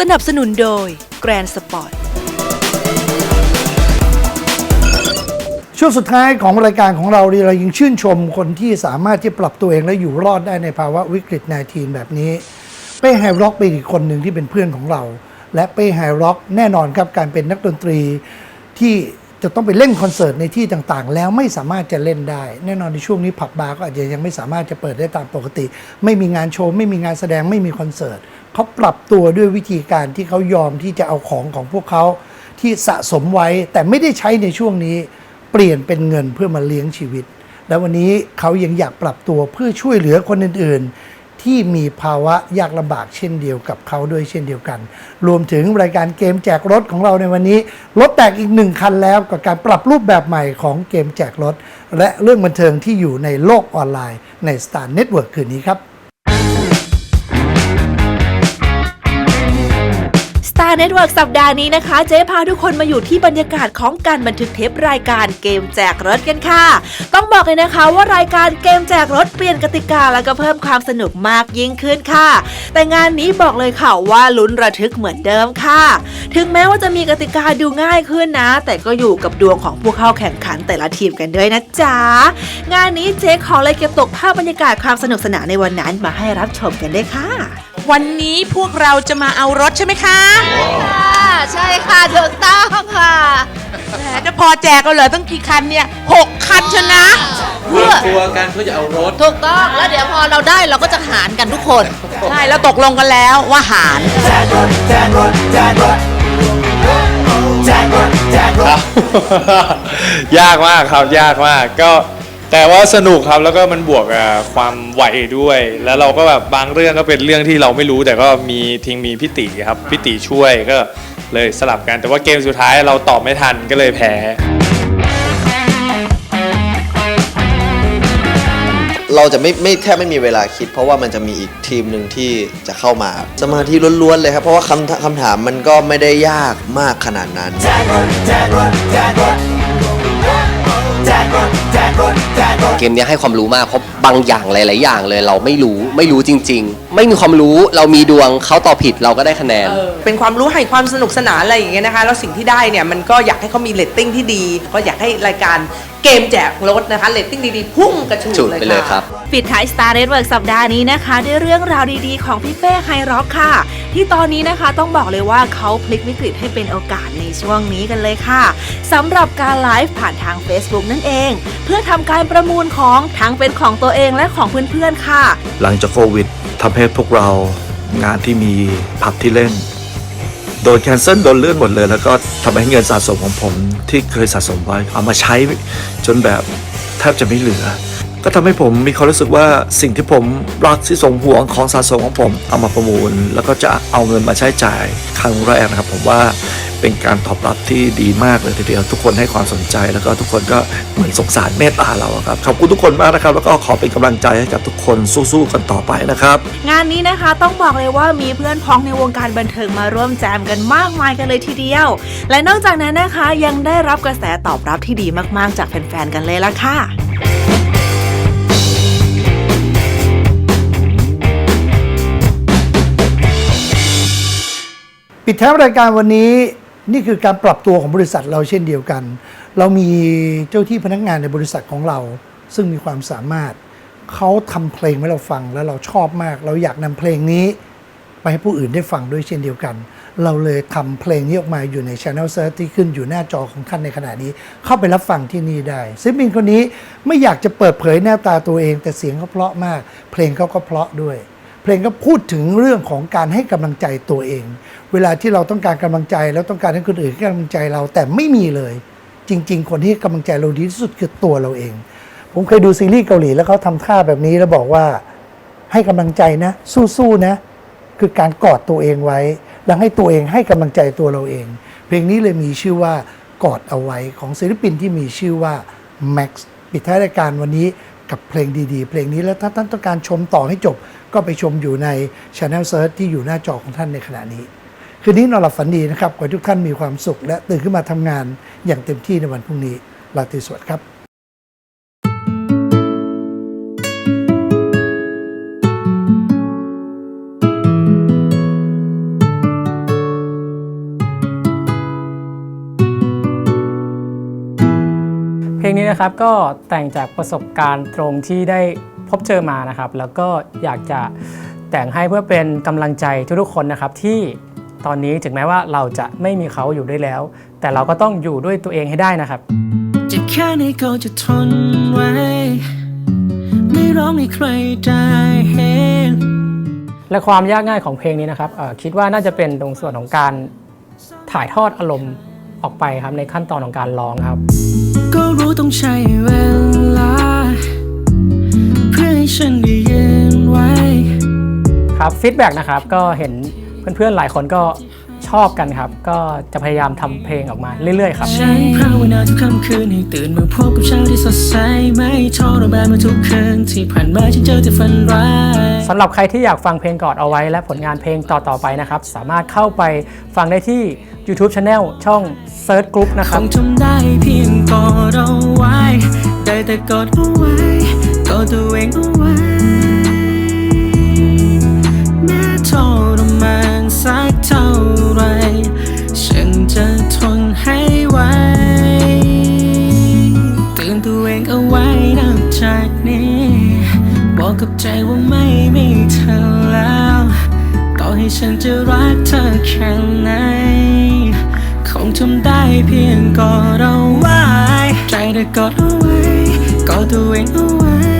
สนับสนุนโดย Grand Sport ช่วงสุดท้ายของรายการของเราเรายังชื่นชมคนที่สามารถที่ปรับตัวเองและอยู่รอดได้ในภาวะวิกฤต -19 แบบนี้ เป้ไฮร็อกเป็นอีกคนหนึ่งที่เป็นเพื่อนของเรา และเป้ไฮร็อกแน่นอนครับการเป็นนักดนตรีที่ จะต้องไปเล่นคอนเสิร์ตในที่ต่างๆ แล้วไม่สามารถจะเล่นได้ แน่นอนในช่วงนี้ผับบาร์ก็อาจจะยังไม่สามารถจะเปิดได้ตามปกติ ไม่มีงานโชว์ไม่มีงานแสดงไม่มีคอนเสิร์ตเขาปรับตัวด้วยวิธีการที่เขายอมที่จะเอาของของพวกเขาที่สะสมไว้แต่ไม่ได้ใช้ในช่วงนี้ เปลี่ยนเป็นเงินเพื่อมาเลี้ยงชีวิต และวันนี้เขายังอยากปรับตัวเพื่อช่วยเหลือคนอื่น ที่มีภาวะยากลำบากเช่นเดียวกับเขาด้วยเช่นเดียวกัน รวมถึงรายการเกมแจกรถของเราในวันนี้ รถแตกอีกหนึ่งคันแล้วกับการปรับรูปแบบใหม่ของเกมแจกรถ และเรื่องบันเทิงที่อยู่ในโลกออนไลน์ใน Star Network คืนนี้ครับ Star Network สัปดาห์นี้นะคะ เจ๊พาทุกคนมาอยู่ที่บรรยากาศของการบันทึกเทปรายการเกมแจกรถกันค่ะ ต้องบอกเลยนะคะว่ารายการเกมแจกรถเปลี่ยนกติกาแล้วก็เพิ่มความสนุกมากยิ่งขึ้นค่ะ แต่งานนี้บอกเลยค่ะว่าลุ้นระทึกเหมือนเดิมค่ะ ถึงแม้ว่าจะมีกติกาดูง่ายขึ้นนะ แต่ก็อยู่กับดวงของผู้เข้าแข่งขันแต่ละทีมกันด้วยนะจ๊ะงานนี้เจ๊ขอเลยเก็บตกภาพบรรยากาศความสนุกสนานในวันนั้นมาให้รับชมกันด้วยค่ะ วันนี้พวกเราจะมาเอารถใช่ไหมคะค่ะใช่ค่ะถูกต้องค่ะ แหมจะพอแจกก็เหลือตั้งกี่คันเนี่ยหกคันชนะเพื่อตัวกันเพื่อจะเอารถ ถูกต้องแล้วเดี๋ยวพอเราได้เราก็จะหารกันทุกคนใช่แล้วตกลงกันแล้วว่าหารครับยากมากครับยากมากก็ แต่ว่าสนุกครับแล้วก็มันบวกกับความไหวด้วย แล้วเราก็แบบบางเรื่องก็เป็นเรื่องที่เราไม่รู้ แต่ก็มีทิ้งมีพี่ติครับพี่ติช่วยก็เลยสลับกัน แต่ว่าเกมสุดท้ายเราตอบไม่ทันก็เลยแพ้ เราจะไม่ไม่แทบไม่มีเวลาคิด เพราะว่ามันจะมีอีกทีมหนึ่งที่จะเข้ามา สมาธิล้วนๆเลยครับ เพราะว่าคำคำถามมันก็ไม่ได้ยากมากขนาดนั้น เกมเนี้ยให้ความรู้มากเพราะบางอย่างหลาย ๆ อย่างเลยเราไม่รู้ไม่รู้จริง ๆ ไม่มีความรู้เรามีดวงเขาตอบผิดเราก็ได้คะแนน เป็นความรู้ให้ความสนุกสนานอะไรอย่างเงี้ยนะคะแล้วสิ่งที่ได้เนี่ยมันก็อยากให้เขามีเรตติ้งที่ดี ก็อยากให้รายการเกมแจกรถนะคะเรตติ้งดี ๆ พุ่งกระฉูดจุดเลยไปเลยคค่ะรับ ปิดท้าย Star Network สัปดาห์นี้นะคะ ด้วยเรื่องราวดี ๆ ของพี่เป้ไฮร็อกค่ะ ที่ตอนนี้นะคะต้องบอกเลยว่าเขาพลิกวิกฤตให้เป็นโอกาสในช่วงนี้กันเลยค่ะสำหรับการไลฟ์ผ่านทาง Facebook นั่นเอง เพื่อทำการประมูลของทั้งเป็นของตัวเองและของเพื่อนๆค่ะ หลังจากโควิดทำให้พวกเรางานที่มีผับที่เล่น โดนแคนเซิลโดนเลื่อนหมดเลย แล้วก็ทำให้เงินสะสมของผมที่เคยสะสมไว้ เอามาใช้จนแบบแทบจะไม่เหลือ ก็ทำให้ผมมีความรู้สึกว่าสิ่งที่ผมรักที่สงหวงของสะสมของผมเอามาประมูล แล้วก็จะเอาเงินมาใช้จ่ายครั้งแรกนะครับ ผมว่า เป็นการตอบรับที่ดีมากเลยทีเดียวทุกคนให้ความสนใจแล้วก็ทุกคนก็เหมือนสงสารเมตตาเราอะครับขอบคุณทุกคนมากนะครับ แล้วก็ขอเป็นกำลังใจให้กับทุกคนสู้ๆกันต่อไปนะครับ งานนี้นะคะต้องบอกเลยว่ามีเพื่อนพ้องในวงการบันเทิงมาร่วมแจมกันมากมายกันเลยทีเดียว และนอกจากนั้นนะคะยังได้รับกระแสตอบรับที่ดีมากๆ จากแฟนๆกันเลยละค่ะปิดท้ายรายการวันนี้ นี่คือการปรับตัวของบริษัทเราเช่นเดียวกัน เรามีเจ้าที่พนักงานในบริษัทของเรา ซึ่งมีความสามารถเขาทำเพลงให้เราฟังแล้วเราชอบมาก เราอยากนำเพลงนี้ ไปให้ผู้อื่นได้ฟังด้วยเช่นเดียวกัน เราเลยทำเพลงนี้ออกมาอยู่ใน Channel Search ที่ขึ้นอยู่หน้าจอของท่านในขณะนี้ เข้าไปรับฟังที่นี่ได้ศิลปินคนนี้ไม่อยากจะเปิดเผยหน้าตาตัวเอง แต่เสียงเขาเพราะมาก เพลงเขาก็เพราะด้วย เพลงก็พูดถึงเรื่องของการให้กำลังใจตัวเอง เวลาที่เราต้องการกำลังใจแล้วต้องการให้คนอื่นให้กำลังใจเราแต่ไม่มีเลย จริง ๆ คนที่ให้กำลังใจเราดีที่สุดคือตัวเราเอง ผมเคยดูซีรีส์เกาหลีแล้วเขาทำท่าแบบนี้แล้วบอกว่าให้กำลังใจนะ สู้ๆนะ คือการกอดตัวเองไว้ แล้วให้ตัวเองให้กำลังใจตัวเราเอง เพลงนี้เลยมีชื่อว่ากอดเอาไว้ของศิลปินที่มีชื่อว่า Max ปิดท้ายรายการวันนี้ กับเพลงดีๆ เพลงนี้แล้วถ้าท่านต้องการชมต่อให้จบ ก็ไปชมอยู่ใน Channel Search ที่อยู่หน้าจอของท่านในขณะนี้ คืนนี้นอนหลับฝันดีนะครับ ขอให้ทุกท่านมีความสุข และตื่นขึ้นมาทำงานอย่างเต็มที่ในวันพรุ่งนี้ลาตรีสวัสดิ์ครับ นะครับก็แต่งจากประสบการณ์ตรงที่ได้พบเจอมานะครับ แล้วก็อยากจะแต่งให้เพื่อเป็นกำลังใจทุกๆคนนะครับที่ตอนนี้ถึงแม้ว่าเราจะไม่มีเขาอยู่ด้วยแล้ว แต่เราก็ต้องอยู่ด้วยตัวเองให้ได้นะครับ จะแค่ไหนก็จะทนไว้ ไม่ร้องให้ใครได้เห็น และความยากง่ายของเพลงนี้นะครับเอ่อคิดว่าน่าจะเป็นตรงส่วนของการถ่ายทอดอารมณ์ ออกไปครับในขั้นตอนของการร้องครับ ก็รู้ต้องใช้เวลาเพื่อให้ฉันได้ยืนไว้ ครับฟีดแบ็กนะครับก็เห็นเพื่อนๆหลายคนก็ ชอบกันครับ ก็จะพยายามทำเพลงออกมาเรื่อยๆครับฉันภาวนาทุกค่ำคืนให้ตื่นมาพบกับเช้าที่สดใสไม่ทรมานมาทุกคืนที่ผ่านมาฉันเจอแต่ฝันร้าย สำหรับใครที่อยากฟังเพลงกอดเอาไว้และผลงานเพลงต่อ ๆ ไปนะครับ สามารถเข้าไปฟังได้ที่ YouTube Channel ช่อง Search Group นะคครับ งทำได้เพียงกอดเอาไว้ ได้แต่กอดเอาไว้กอดตัวเองเอาไว้ ฉันจะรักเธอแค่ไหน คงทำได้เพียงกอดเอาไว้ ใจได้กอดเอาไว้ กอดตัวเองเอาไว้